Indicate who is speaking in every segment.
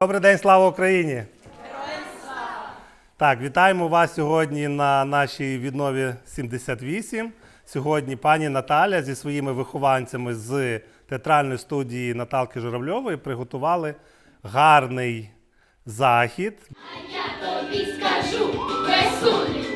Speaker 1: Добрий день, слава Україні! Так, вітаємо вас сьогодні на нашій віднові 78. Сьогодні пані Наталя зі своїми вихованцями з театральної студії Наталки Журавльової приготували гарний захід.
Speaker 2: Тобі скажу, песунку,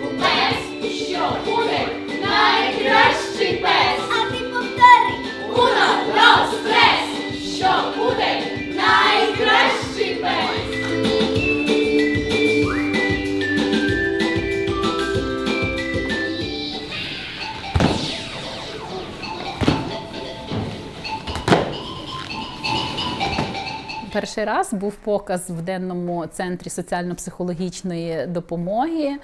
Speaker 3: Перший раз був показ в денному центрі соціально-психологічної допомоги.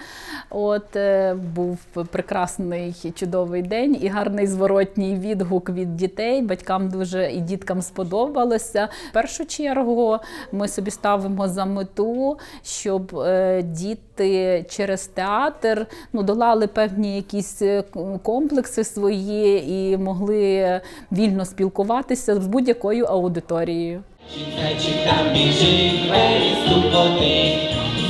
Speaker 3: От е, був прекрасний чудовий день і гарний зворотній відгук від дітей. Батькам дуже і діткам сподобалося. В першу чергу ми собі ставимо за мету, щоб е, діти через театр ну, долали певні якісь е, комплекси свої і могли вільно спілкуватися з будь-якою аудиторією.
Speaker 4: Зайчик там біжить, двері стукоти.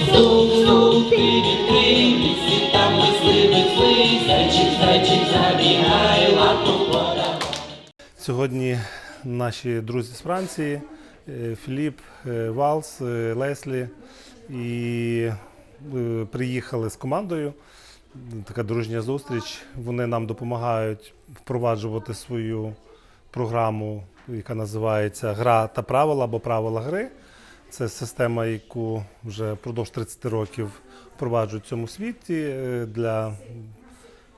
Speaker 4: Стук, стук, ти відкрий, лісі там лисли, висли. Зайчик, зайчик, забігай, лапу подай.
Speaker 1: Сьогодні наші друзі з Франції е, Філіп, е, Валс, е, Леслі і приїхали з командою. Така дружня зустріч. Вони нам допомагають впроваджувати свою програму, яка називається Гра та правила або правила гри. Це система, яку вже впродовж 30 років впроваджують в цьому світі е, для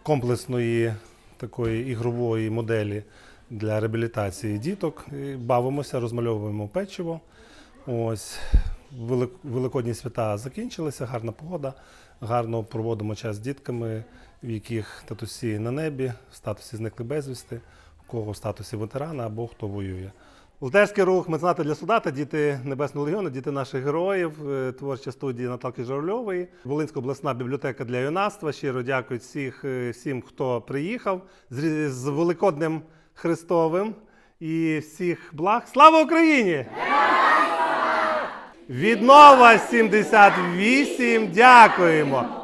Speaker 1: комплексної такої ігрової моделі для реабілітації діток. Бавимося, розмальовуємо печиво. Ось великодні свята закінчилися, гарна погода. Гарно проводимо час з дітками, в яких татусі на небі, в статусі зникли безвісти, кого в статусі ветерана або хто воює. Волонтерський рух меценати для солдата, діти Небесного легіону, діти наших героїв, е, творча студія Наталки Журавльової, Волинська обласна бібліотека для юнацтва. Щиро дякую всіх, е, всім, хто приїхав з, з Великоднем Христовим і всіх благ. Слава Україні! Віднова 78. Дякуємо.